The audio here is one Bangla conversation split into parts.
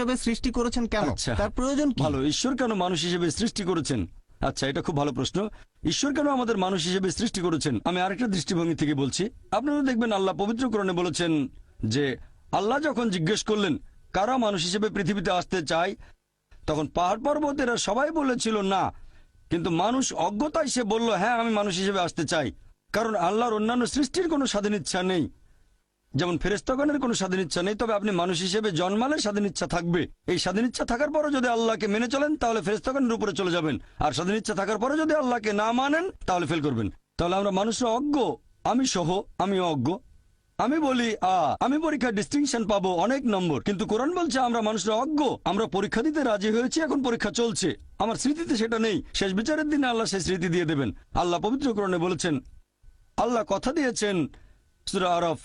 হিসেবে সৃষ্টি করেছেন কেন? আচ্ছা। তার প্রয়োজন কি? ভালো। ঈশ্বর কেন মানুষ হিসেবে সৃষ্টি করেছেন? আচ্ছা এটা খুব ভালো প্রশ্ন। ঈশ্বর কেন আমাদের মানুষ হিসেবে সৃষ্টি করেছেন? আমি আরেকটা দৃষ্টিভঙ্গি থেকে বলছি। আপনারা দেখবেন আল্লাহ পবিত্রকরণে বলেছেন যে আল্লাহ যখন জিজ্ঞেস করলেন কারা মানুষ হিসেবে পৃথিবীতে আসতে চায়? তখন পাহাড় পর্বতেরা সবাই বলেছিল না। কিন্তু মানুষ অজ্ঞতায় সে বলল হ্যাঁ আমি মানুষ হিসেবে আসতে চাই। কারণ আল্লাহর অন্যান্য সৃষ্টির কোনো স্বাধীন ইচ্ছা নেই। যেমন ফেরেস্তাগণের কোনো স্বাধীন ইচ্ছা নেই, তবে আপনি মানুষ হিসেবে জন্মালে স্বাধীন ইচ্ছা থাকবে। এই স্বাধীন ইচ্ছা থাকার পরও যদি আল্লাহকে মেনে চলেন, তাহলে ফেরেস্তাগণের উপরে চলে যাবেন। আর স্বাধীন ইচ্ছা থাকার পরে যদি আল্লাহকে না মানেন, তাহলে ফেল করবেন। তাহলে আমরা মানুষরা অজ্ঞ। আমি সহ, আমি অজ্ঞ। আমি বলি, আ, আমি পরীক্ষায় ডিস্টিংশন পাবো অনেক নম্বর। কিন্তু কোরআন বলছে, আমরা মানুষরা অজ্ঞ। আমরা পরীক্ষা দিতে রাজি হয়েছি, এখন পরীক্ষা চলছে। আমার স্মৃতিতে সেটা নেই। শেষ বিচারের দিনে আল্লাহ সেই স্মৃতি দিয়ে দেবেন। আল্লাহ পবিত্র কোরআনে বলেছেন, আল্লাহ কথা দিয়েছেন, সুরা আরফ।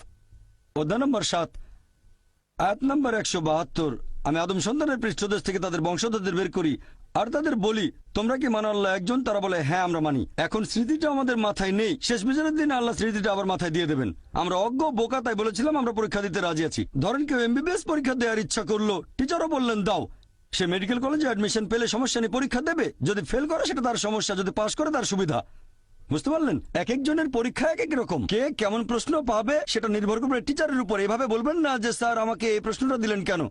অধ্যায় নম্বর সাত। আয়াত নম্বর একশো বাহাত্তর। আমি আদম সন্তানের পৃষ্ঠদেশ থেকে তাদের বংশধরদের বের করি, আর তাদের বলি, তোমরা কি মানো আল্লাহ একজন? তারা বলে হ্যাঁ আমরা মানি। এখন স্মৃতিটা আমাদের মাথায় নেই। শেষ বিচারের দিন আল্লাহ স্মৃতিটা আবার মাথায় দিয়ে দেবেন। আমরা অজ্ঞ, বোকা, তাই বলেছিলাম আমরা পরীক্ষা দিতে রাজি আছি। ধরেন কেউ এমবিবিএস পরীক্ষা দেওয়ার ইচ্ছা করল, টিচারও বললেন, দাও। সে মেডিকেল কলেজে অ্যাডমিশন পেলে সমস্যা নিয়ে পরীক্ষা দেবে। যদি ফেল করে, সেটা তার সমস্যা, যদি পাশ করে, তার সুবিধা। বুঝতে পারলেন? এক একজনের পরীক্ষা এক এক রকম। কে কেমন প্রশ্ন পাবে সেটা নির্ভর করবে টিচারের উপর। এভাবে বলবেন না যে, স্যার, আমাকে এই প্রশ্নটা দিলেন কেন?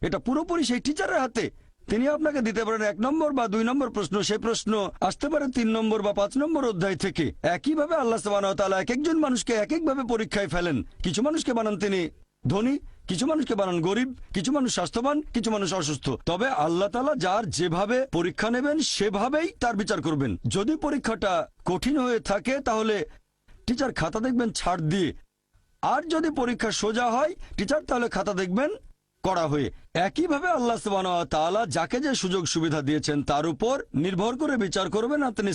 এটা পুরোপুরি সেই টিচারের হাতে। তিনি আপনাকে দিতে পারেন এক নম্বর বা দুই নম্বর প্রশ্ন সেই প্রশ্ন আসতে পারে তিন নম্বর বা পাঁচ নম্বর অধ্যায় থেকে। একইভাবে আল্লাহ তালা এক একজন মানুষকে এক একভাবে পরীক্ষায় ফেলেন। কিছু মানুষকে বানান তিনি ধনী, কিছু মানুষকে বানান গরিব, কিছু মানুষ স্বাস্থ্যবান, কিছু মানুষ অসুস্থ। তবে আল্লাহ তালা যার যেভাবে পরীক্ষা নেবেন, সেভাবেই তার বিচার করবেন। যদি পরীক্ষাটা কঠিন হয়ে থাকে, তাহলে টিচার খাতা দেখবেন ছাড় দিয়ে। আর যদি পরীক্ষা সোজা হয় টিচার তাহলে খাতা দেখবেন করা হয়ে। একইভাবে আল্লাহ তাআলা যাকে যে সুযোগ সুবিধা দিয়েছেন, তার উপর নির্ভর করে বিচার করবেন, আর তিনি